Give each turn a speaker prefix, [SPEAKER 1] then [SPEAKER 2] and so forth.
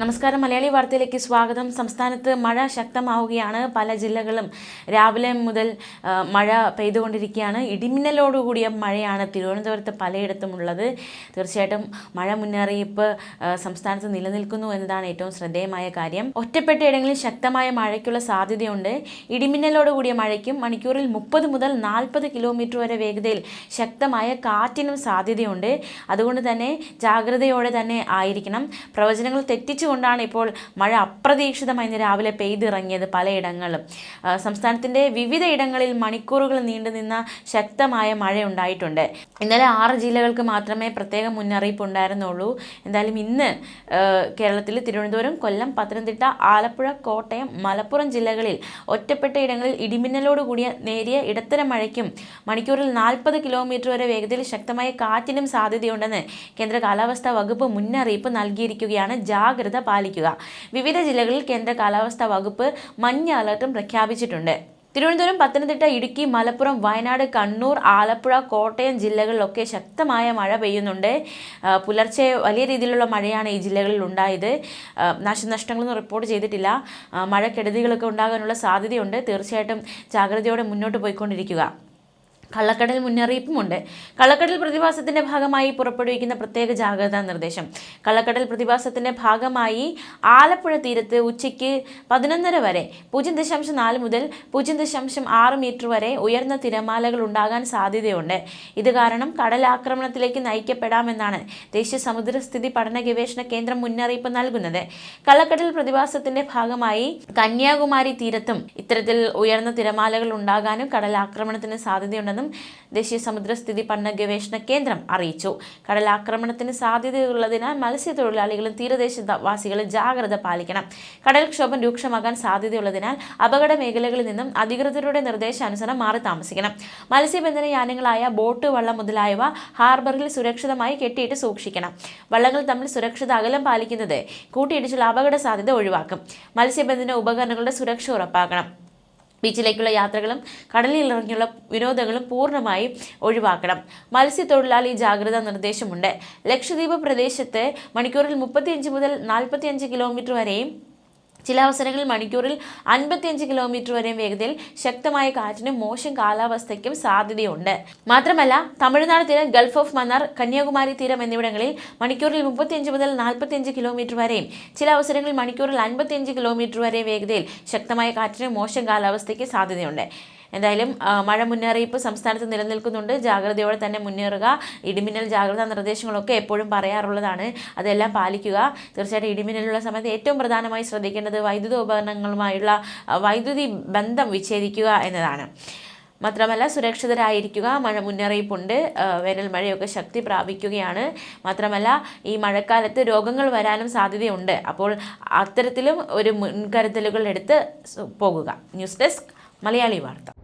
[SPEAKER 1] നമസ്കാരം മലയാളി വാർത്തയിലേക്ക് സ്വാഗതം സംസ്ഥാനത്ത് മഴ ശക്തമാവുകയാണ് പല ജില്ലകളും രാവിലെ മുതൽ മഴ പെയ്തുകൊണ്ടിരിക്കുകയാണ് ഇടിമിന്നലോടുകൂടിയ മഴയാണ് തിരുവനന്തപുരത്ത് പലയിടത്തും ഉള്ളത് തീർച്ചയായിട്ടും മഴ മുന്നറിയിപ്പ് സംസ്ഥാനത്ത് നിലനിൽക്കുന്നു എന്നതാണ് ഏറ്റവും ശ്രദ്ധേയമായ കാര്യം ഒറ്റപ്പെട്ട ഇടങ്ങളിൽ ശക്തമായ മഴയ്ക്കുള്ള സാധ്യതയുണ്ട് ഇടിമിന്നലോടുകൂടിയ മഴയ്ക്കും മണിക്കൂറിൽ മുപ്പത് മുതൽ നാൽപ്പത് കിലോമീറ്റർ വരെ വേഗതയിൽ ശക്തമായ കാറ്റിനും സാധ്യതയുണ്ട് അതുകൊണ്ട് തന്നെ ജാഗ്രതയോടെ തന്നെ ആയിരിക്കണം പ്രവചനങ്ങൾ തെറ്റിച്ചു കൊണ്ടാണ് ഇപ്പോൾ മഴ അപ്രതീക്ഷിതമായി ഇന്ന് രാവിലെ പെയ്തിറങ്ങിയത് പലയിടങ്ങളിലും സംസ്ഥാനത്തിൻ്റെ വിവിധ ഇടങ്ങളിൽ മണിക്കൂറുകൾ നീണ്ടുനിന്ന ശക്തമായ മഴ ഉണ്ടായിട്ടുണ്ട് ഇന്നലെ ആറ് ജില്ലകൾക്ക് മാത്രമേ പ്രത്യേക മുന്നറിയിപ്പ് ഉണ്ടായിരുന്നുള്ളൂ എന്തായാലും ഇന്ന് കേരളത്തിൽ തിരുവനന്തപുരം കൊല്ലം പത്തനംതിട്ട ആലപ്പുഴ കോട്ടയം മലപ്പുറം ജില്ലകളിൽ ഒറ്റപ്പെട്ട ഇടങ്ങളിൽ ഇടിമിന്നലോട് കൂടിയ നേരിയ ഇടത്തരം മഴയ്ക്കും മണിക്കൂറിൽ നാൽപ്പത് കിലോമീറ്റർ വരെ വേഗതയിൽ ശക്തമായ കാറ്റിനും സാധ്യതയുണ്ടെന്ന് കേന്ദ്ര കാലാവസ്ഥാ വകുപ്പ് മുന്നറിയിപ്പ് നൽകിയിരിക്കുകയാണ് ജാഗ്രത ജാഗ്രത പാലിക്കുക വിവിധ ജില്ലകളിൽ കേന്ദ്ര കാലാവസ്ഥാ വകുപ്പ് മഞ്ഞ അലർട്ടും പ്രഖ്യാപിച്ചിട്ടുണ്ട് തിരുവനന്തപുരം പത്തനംതിട്ട ഇടുക്കി മലപ്പുറം വയനാട് കണ്ണൂർ ആലപ്പുഴ കോട്ടയം ജില്ലകളിലൊക്കെ ശക്തമായ മഴ പെയ്യുന്നുണ്ട് പുലർച്ചെ വലിയ രീതിയിലുള്ള മഴയാണ് ഈ ജില്ലകളിൽ ഉണ്ടായത് നാശനഷ്ടങ്ങളൊന്നും റിപ്പോർട്ട് ചെയ്തിട്ടില്ല മഴക്കെടുതികളൊക്കെ ഉണ്ടാകാനുള്ള സാധ്യതയുണ്ട് തീർച്ചയായിട്ടും ജാഗ്രതയോടെ മുന്നോട്ട് പോയിക്കൊണ്ടിരിക്കുക കള്ളക്കടൽ മുന്നറിയിപ്പുമുണ്ട് കള്ളക്കടൽ പ്രതിഭാസത്തിന്റെ ഭാഗമായി പുറപ്പെടുവിക്കുന്ന പ്രത്യേക ജാഗ്രതാ നിർദ്ദേശം കള്ളക്കടൽ പ്രതിഭാസത്തിന്റെ ഭാഗമായി ആലപ്പുഴ തീരത്ത് ഉച്ചയ്ക്ക് പതിനൊന്നര വരെ പൂജ്യം ദശാംശം നാല് മുതൽ പൂജ്യം ദശാംശം ആറ് മീറ്റർ വരെ ഉയർന്ന തിരമാലകൾ ഉണ്ടാകാൻ സാധ്യതയുണ്ട് ഇത് കാരണം കടലാക്രമണത്തിലേക്ക് നയിക്കപ്പെടാമെന്നാണ് ദേശീയ സമുദ്രസ്ഥിതി പഠന ഗവേഷണ കേന്ദ്രം മുന്നറിയിപ്പ് നൽകുന്നത് കള്ളക്കടൽ പ്രതിഭാസത്തിന്റെ ഭാഗമായി കന്യാകുമാരി തീരത്തും ഇത്തരത്തിൽ ഉയർന്ന തിരമാലകൾ ഉണ്ടാകാനും കടലാക്രമണത്തിന് സാധ്യതയുണ്ടെന്ന് ഉണ്ടാകുമെന്നും ദേശീയ സമുദ്രസ്ഥിതി പഠന ഗവേഷണ കേന്ദ്രം അറിയിച്ചു കടലാക്രമണത്തിന് സാധ്യതയുള്ളതിനാൽ മത്സ്യത്തൊഴിലാളികളും തീരദേശവാസികളും ജാഗ്രത പാലിക്കണം കടൽക്ഷോഭം രൂക്ഷമാകാൻ സാധ്യതയുള്ളതിനാൽ അപകട മേഖലകളിൽ നിന്നും അധികൃതരുടെ നിർദ്ദേശാനുസരണം മാറി താമസിക്കണം മത്സ്യബന്ധന യാനങ്ങളായ ബോട്ട് വള്ളം മുതലായവ ഹാർബറിൽ സുരക്ഷിതമായി കെട്ടിയിട്ട് സൂക്ഷിക്കണം വള്ളങ്ങൾ തമ്മിൽ സുരക്ഷിത അകലം പാലിക്കുന്നത് കൂട്ടിയിടിച്ചുള്ള അപകട സാധ്യത ഒഴിവാക്കും മത്സ്യബന്ധന ഉപകരണങ്ങളുടെ സുരക്ഷ ഉറപ്പാക്കണം ബീച്ചിലേക്കുള്ള യാത്രകളും കടലിൽ ഇറങ്ങിയുള്ള വിനോദങ്ങളും പൂർണ്ണമായും ഒഴിവാക്കണം മത്സ്യത്തൊഴിലാളി ജാഗ്രതാ നിർദ്ദേശമുണ്ട് ലക്ഷദ്വീപ് പ്രദേശത്ത് മണിക്കൂറിൽ മുപ്പത്തിയഞ്ച് മുതൽ നാൽപ്പത്തിയഞ്ച് കിലോമീറ്റർ വരെയും ചില അവസരങ്ങളിൽ മണിക്കൂറിൽ അൻപത്തിയഞ്ച് കിലോമീറ്റർ വരെ വേഗതയിൽ ശക്തമായ കാറ്റിനും മോശം കാലാവസ്ഥയ്ക്കും സാധ്യതയുണ്ട് മാത്രമല്ല തമിഴ്നാട് തീരം ഗൾഫ് ഓഫ് മന്നാർ കന്യാകുമാരി തീരം എന്നിവിടങ്ങളിൽ മണിക്കൂറിൽ മുപ്പത്തിയഞ്ച് മുതൽ നാൽപ്പത്തിയഞ്ച് കിലോമീറ്റർ വരെയും ചില അവസരങ്ങളിൽ മണിക്കൂറിൽ അൻപത്തിയഞ്ച് കിലോമീറ്റർ വരെ വേഗതയിൽ ശക്തമായ കാറ്റിനും മോശം കാലാവസ്ഥയ്ക്ക് സാധ്യതയുണ്ട് എന്തായാലും മഴ മുന്നറിയിപ്പ് സംസ്ഥാനത്ത് നിലനിൽക്കുന്നുണ്ട് ജാഗ്രതയോടെ തന്നെ മുന്നേറുക ഇടിമിന്നൽ ജാഗ്രതാ നിർദ്ദേശങ്ങളൊക്കെ എപ്പോഴും പറയാറുള്ളതാണ് അതെല്ലാം പാലിക്കുക തീർച്ചയായിട്ടും ഇടിമിന്നലുള്ള സമയത്ത് ഏറ്റവും പ്രധാനമായി ശ്രദ്ധിക്കേണ്ടത് വൈദ്യുത ഉപകരണങ്ങളുമായുള്ള വൈദ്യുതി ബന്ധം വിച്ഛേദിക്കുക എന്നതാണ് മാത്രമല്ല സുരക്ഷിതരായിരിക്കുക മഴ മുന്നറിയിപ്പുണ്ട് വേനൽ മഴയൊക്കെ ശക്തി പ്രാപിക്കുകയാണ് മാത്രമല്ല ഈ മഴക്കാലത്ത് രോഗങ്ങൾ വരാനും സാധ്യതയുണ്ട് അപ്പോൾ അത്തരത്തിലും ഒരു മുൻകരുതലുകൾ എടുത്ത് പോകുക ന്യൂസ് ഡെസ്ക് മലയാളി വാർത്ത